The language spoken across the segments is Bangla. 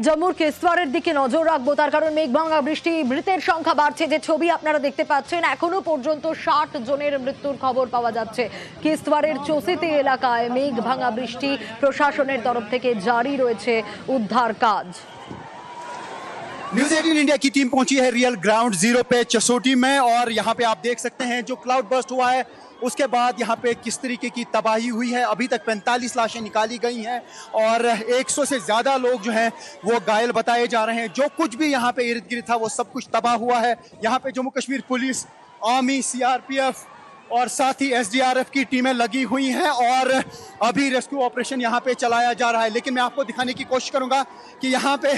জম্মুর কেস্তওয়ারের দিকে নজর রাখবো তার কারণ মেঘভাঙা বৃষ্টি মৃতের সংখ্যা বাড়ছে যে ছবি আপনারা দেখতে পাচ্ছেন এখনো পর্যন্ত ষাট জনের মৃত্যুর খবর পাওয়া যাচ্ছে কেস্তওয়ারের চৌসিতে এলাকায় মেঘ ভাঙা বৃষ্টি প্রশাসনের তরফ থেকে জারি রয়েছে উদ্ধার কাজ न्यूज 18 इंडिया की टीम पहुंची है रियल ग्राउंड जीरो पे चसोटी में और यहाँ पे आप देख सकते हैं जो क्लाउड बर्स्ट हुआ है उसके बाद यहाँ पे किस तरीके की तबाही हुई है? अभी तक 45 लाशें निकाली गई हैं और 100 से ज़्यादा लोग जो हैं वो घायल बताए जा रहे हैं। जो कुछ भी यहाँ पे इर्द गिर्द था, वो सब कुछ तबाह हुआ है। यहाँ पे Jammu Kashmir police, army, CRPF और साथ ही एसडीआरएफ की टीमें लगी हुई हैं और अभी रेस्क्यू ऑपरेशन यहाँ पे चलाया जा रहा है। लेकिन मैं आपको दिखाने की कोशिश करूँगा कि यहाँ पे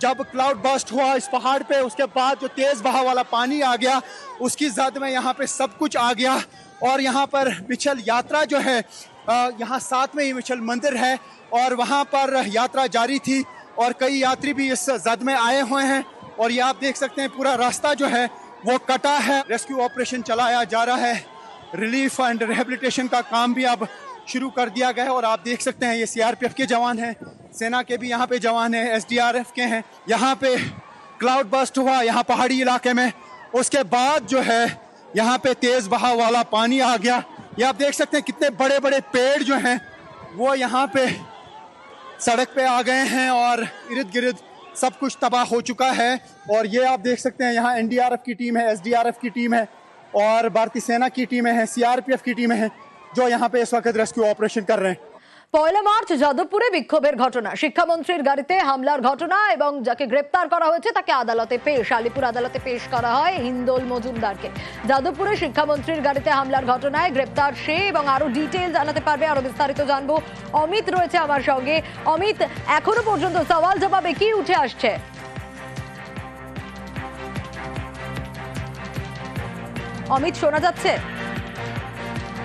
जब क्लाउड बस्ट हुआ इस पहाड़ पे, उसके बाद जो तेज बहाव वाला पानी आ गया, उसकी जद में यहाँ पे सब कुछ आ गया। और यहाँ पर मिछल यात्रा जो है यहाँ साथ में ही मिछल मंदिर है और वहाँ पर यात्रा जारी थी और कई यात्री भी इस जद में आए हुए हैं। और ये आप देख सकते हैं पूरा रास्ता जो है, वो कटा है। रेस्क्यू ऑपरेशन चलाया जा रहा है। रिलीफ एंड रिहेबिलिटेशन का काम भी अब शुरू कर दिया गया है और आप देख सकते हैं ये सीआरपीएफ के जवान हैं। सेना के भी यहाँ पे जवान हैं एसडीआरएफ के हैं। यहाँ पे क्लाउड बस्ट हुआ, यहाँ पहाड़ी इलाके में। उसके बाद जो है, यहाँ पे तेज बहाव वाला पानी आ गया। ये आप देख सकते हैं कितने बड़े बड़े पेड़ जो हैं, वो यहाँ पे सड़क पे आ गए हैं और इर्द गिर्द सब कुछ तबाह हो चुका है। और ये आप देख सकते हैं यहाँ एनडीआरएफ की टीम है एसडीआरएफ की टीम है और भारतीय सेना की टीमें हैं सीआरपीएफ की टीमें हैं। जो यहाँ पे इस वक्त रेस्क्यू ऑपरेशन कर रहे हैं পয়লা মার্চ যাদবপুরে বিক্ষোভের ঘটনা শিক্ষামন্ত্রীর গাড়িতে হামলার ঘটনা এবং যাকে গ্রেপ্তার করা হয়েছে তাকে আদালতে পেশ আলিপুর আদালতে পেশ করা হয় হিন্দোল মজুমদারকে যাদবপুরে শিক্ষামন্ত্রীর গাড়িতে হামলার ঘটনায় গ্রেপ্তার সে এবং আরো ডিটেল জানাতে পারবে আরো বিস্তারিত জানবো অমিত রয়েছে আমার সঙ্গে অমিত এখনো পর্যন্ত সওয়াল জবাবে কি উঠে আসছে অমিত শোনা যাচ্ছে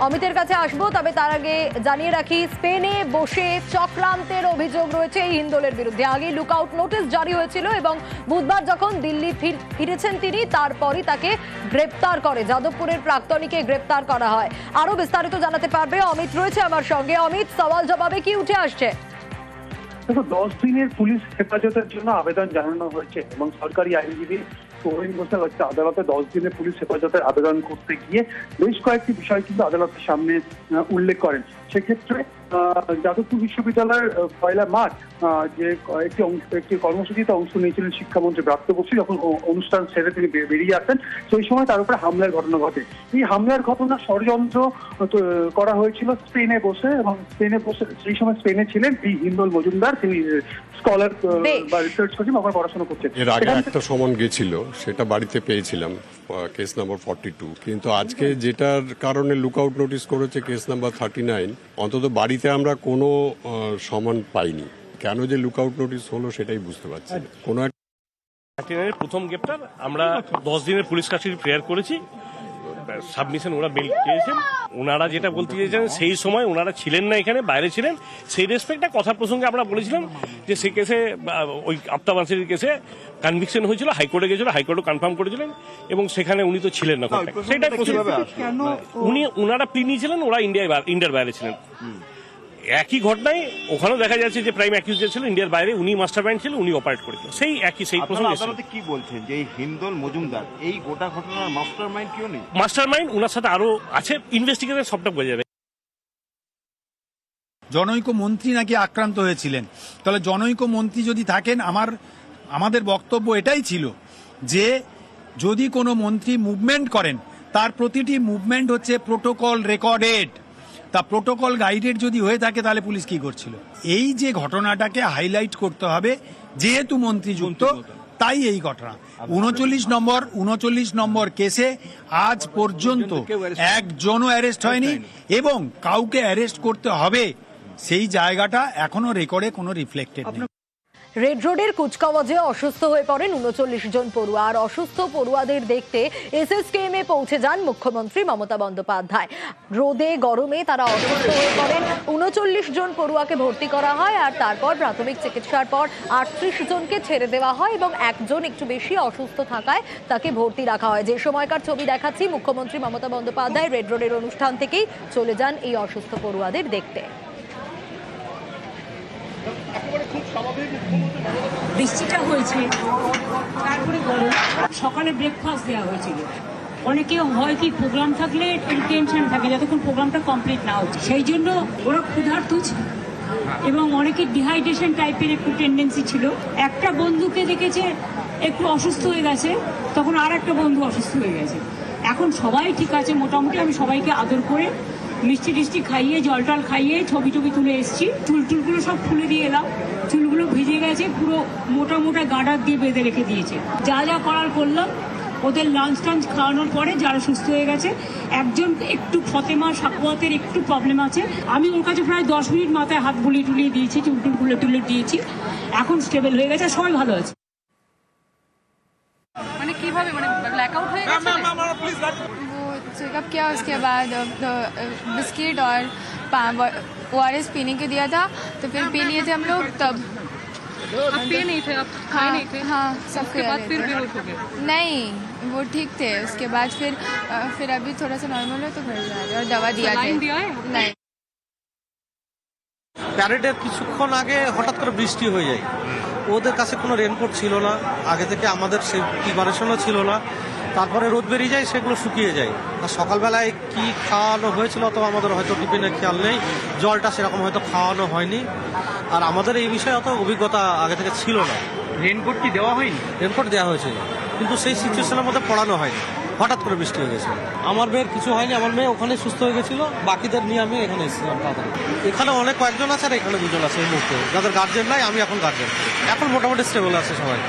অমিতের কাছে আসব, তবে তার আগে জানিয়ে রাখি, স্পেনে বসে চক্রান্তের অভিযোগ রয়েছে এই হিন্দোলের বিরুদ্ধে। আগে লুকআউট নোটিশ জারি হয়েছিল এবং বুধবার যখন দিল্লি ফিরেছেন তিনি, তারপরই তাকে গ্রেপ্তার করে। যাদবপুরের প্রাক্তনীকে গ্রেপ্তার করা হয়। আরও বিস্তারিত জানাতে পারবে অমিত রয়েছে আমার সঙ্গে। অমিত, সওয়াল জবাবে কি উঠে আসছে? দেখো দশ দিনের পুলিশ হেফাজতের জন্য আবেদন জানানো হয়েছে এবং সরকারি আইনজীবী সোহেন ঘোষাল হচ্ছে আদালতে দশ দিনে পুলিশ হেফাজতের আবেদন করতে গিয়ে বেশ কয়েকটি বিষয় কিন্তু আদালতের সামনে উল্লেখ করেন। সেক্ষেত্রে যাদবপুর বিশ্ববিদ্যালয়ের পয়লা মার্চ যে একটি একটি কর্মসূচিতে অংশ নিয়েছিলেন শিক্ষামন্ত্রী ব্রাত্য বসু যখন অনুষ্ঠান সেরে তিনি বেরিয়ে আসেন সেই সময় তার উপরে হামলার ঘটনা ঘটে। এই হামলার ঘটনা ষড়যন্ত্র করা হয়েছিল স্পেনে বসে এবং স্পেনে বসে সেই সময় স্পেনে ছিলেন বি হিন্দোল মজুমদার তিনি স্কলার বা রিসার্চ করছেন ওখানে পড়াশোনা করছেন। এর আগে একটা সমন গেছিল সেটা বাড়িতে পেয়েছিলাম কেস নাম্বার ফর্টি টু। কিন্তু আজকে যেটার কারণে লুকআউট নোটিশ করেছে কেস নাম্বার থার্টি নাইন অন্তত বাড়িতে আমরা কোনো সমন পাইনি। কেন যে লুকআউট নোটিস হলো সেটাই বুঝতে পারছি কোনো এক প্রথম গ্রেপ্তার আমরা দশ দিনের পুলিশ কাস্টডি প্রেয়ার করেছি। সাবমিশন ওরা বেল চেয়েছেন ওনারা যেটা বলতে চেয়েছেন সেই সময় ওনারা ছিলেন না এখানে বাইরে ছিলেন। সেই রেসপেক্টে কথা প্রসঙ্গে আমরা বলেছিলাম যে সে কেসে ওই আফতাব আনসারির কেসে কনভিকশন হয়েছিল হাইকোর্টে গেছিল হাইকোর্টও কনফার্ম করেছিলেন এবং সেখানে উনি তো ছিলেন না। সেটাই প্রশ্ন। উনি ওনারা প্লি নিয়েছিলেন ওরা ইন্ডিয়ায় ইন্ডিয়ার বাইরে ছিলেন। একই ঘটনায় ওখানেও দেখা যাচ্ছে যে প্রাইম অ্যাকিউজ ছিল ইন্ডিয়ার বাইরে উনি মাস্টার মাইন্ড ছিল উনি অপারেট করেছিল। সেই একই সেই প্রশ্ন আদালতে কি বলছেন যে হিন্দল মজুমদার এই গোটা ঘটনার মাস্টার মাইন্ড কেউ নেই? মাস্টার মাইন্ড ওনার সাথে আরও আছে ইনভেস্টিগেশন সবটা বোঝা যাবে জনৈক মন্ত্রী নাকি আক্রান্ত হয়েছিলেন? তাহলে জনৈক মন্ত্রী যদি থাকেন আমার আমাদের বক্তব্য এটাই ছিল যে যদি কোনো মন্ত্রী মুভমেন্ট করেন তার প্রতিটি মুভমেন্ট হচ্ছে প্রোটোকল রেকর্ডেড তা প্রোটোকল গাইডের যদি হয়ে থাকে, তাহলে পুলিশ কি করছিল? এই যে ঘটনাটাকে হাইলাইট করতে হবে, যেহেতু মন্ত্রী যুক্ত তাই এই ঘটনা। উনচল্লিশ নম্বর উনচল্লিশ নম্বর কেসে আজ পর্যন্ত একজনও অ্যারেস্ট হয়নি এবং কাউকে অ্যারেস্ট করতে হবে। সেই জায়গাটা এখনও রেকর্ডে কোনো রিফ্লেক্টেড নেই। রেড রোডের কুচকাওয়াজে অসুস্থ হয়ে পড়েন উনচল্লিশ জন পড়ুয়া। আর অসুস্থ পড়ুয়াদের দেখতে এসএসকেএম এ পৌঁছে যান মুখ্যমন্ত্রী মমতা বন্দ্যোপাধ্যায়। রোদে, গরমে তারা অসুস্থ হয়ে পড়েন। উনচল্লিশ জন পড়ুয়াকে ভর্তি করা হয় আর তারপর প্রাথমিক চিকিৎসার পর আটত্রিশ জনকে ছেড়ে দেওয়া হয় এবং একজন একটু বেশি অসুস্থ থাকায় তাকে ভর্তি রাখা হয়। যে সময়কার ছবি দেখাচ্ছি, মুখ্যমন্ত্রী মমতা বন্দ্যোপাধ্যায় রেড রোডের অনুষ্ঠান থেকেই চলে যান এই অসুস্থ পড়ুয়াদের দেখতে। বৃষ্টিটা হয়েছে। তারপরে গরম সকালে ব্রেকফাস্ট দেওয়া হয়েছিল। অনেকে হয় কি প্রোগ্রাম থাকলে টেনশন থাকে, যতক্ষণ প্রোগ্রামটা কমপ্লিট না হচ্ছে। সেই জন্য ওরা ক্ষুধার্ত ছিল। এবং অনেকে ডিহাইড্রেশন টাইপের একটু টেন্ডেন্সি ছিল। একটা বন্ধুকে দেখেছে একটু অসুস্থ হয়ে গেছে, তখন আর একটা বন্ধু অসুস্থ হয়ে গেছে। এখন সবাই ঠিক আছে, মোটামুটি আমি সবাইকে আদর করে মিষ্টি টিষ্টি খাইয়ে জল টল খাইয়ে ছবি টবি তুলে এসেছি। চুল টুলগুলো সব খুলে দিয়ে এলাম। চুলগুলো ভিজে গেছে পুরো মোটা মোটা গার্ডার দিয়ে বেঁধে রেখে দিয়েছে। যা যা করার করলাম ওদের লাঞ্চ টাঞ্চ খাওয়ানোর পরে যারা সুস্থ হয়ে গেছে একজন একটু ফতেমা সাকুয়াতের একটু প্রবলেম আছে। আমি ওর কাছে প্রায় দশ মিনিট মাথায় হাত বুলিয়ে টুলিয়ে দিয়েছি চুল টুল খুলে টুলে দিয়েছি। এখন স্টেবল হয়ে গেছে সবাই ভালো আছে। মানে কীভাবে? মানে ব্ল্যাকআউট হয়ে গেছে चेकअप किया उसके बाद अ, अ, बिस्किट और ओ आर एस पीने के दिया था तो फिर पी लिए थे हम लोग तब आप पिए नहीं थे आप खाए हाँ नहीं थे हाँ सब उसके खा बाद रहे फिर थे। बेहोश हो गए नहीं वो ठीक थे उसके बाद फिर अ, फिर अभी थोड़ा सा नॉर्मल है तो घर जा रहे हैं और दवा दिया सलाइन थे दिया है नहीं প্যারেডের কিছুক্ষণ আগে হঠাৎ করে বৃষ্টি হয়ে যায় ওদের কাছে কোনো রেনকোট ছিল না আগে থেকে আমাদের সেই প্রিপারেশনও ছিল না তারপরে রোদ বেরিয়ে যায় সেগুলো শুকিয়ে যায়। আর সকালবেলায় কি খাওয়ানো হয়েছিল অথবা আমাদের হয়তো টিফিনের খেয়াল নেই জলটা সেরকম হয়তো খাওয়ানো হয়নি। আর আমাদের এই বিষয়ে অত অভিজ্ঞতা আগে থেকে ছিল না। রেনকোট কি দেওয়া হয়নি? রেনকোট দেওয়া হয়েছিল কিন্তু সেই সিচুয়েশনের মধ্যে পড়ানো হয়নি। হঠাৎ করে বৃষ্টি হয়ে গেছে। আমার মেয়ের কিছু হয়নি আমার মেয়ে ওখানে সুস্থ হয়ে গেছিল বাকিদের নিয়ে আমি এখানে এসেছিলাম তাড়াতাড়ি। এখানে অনেক কয়েকজন আছে আর এখানে দুজন আছে এই মুহূর্তে। যাদের গার্জেন নাই আমি এখন গার্জেন এখন মোটামুটি স্টেবল আছে সবাই।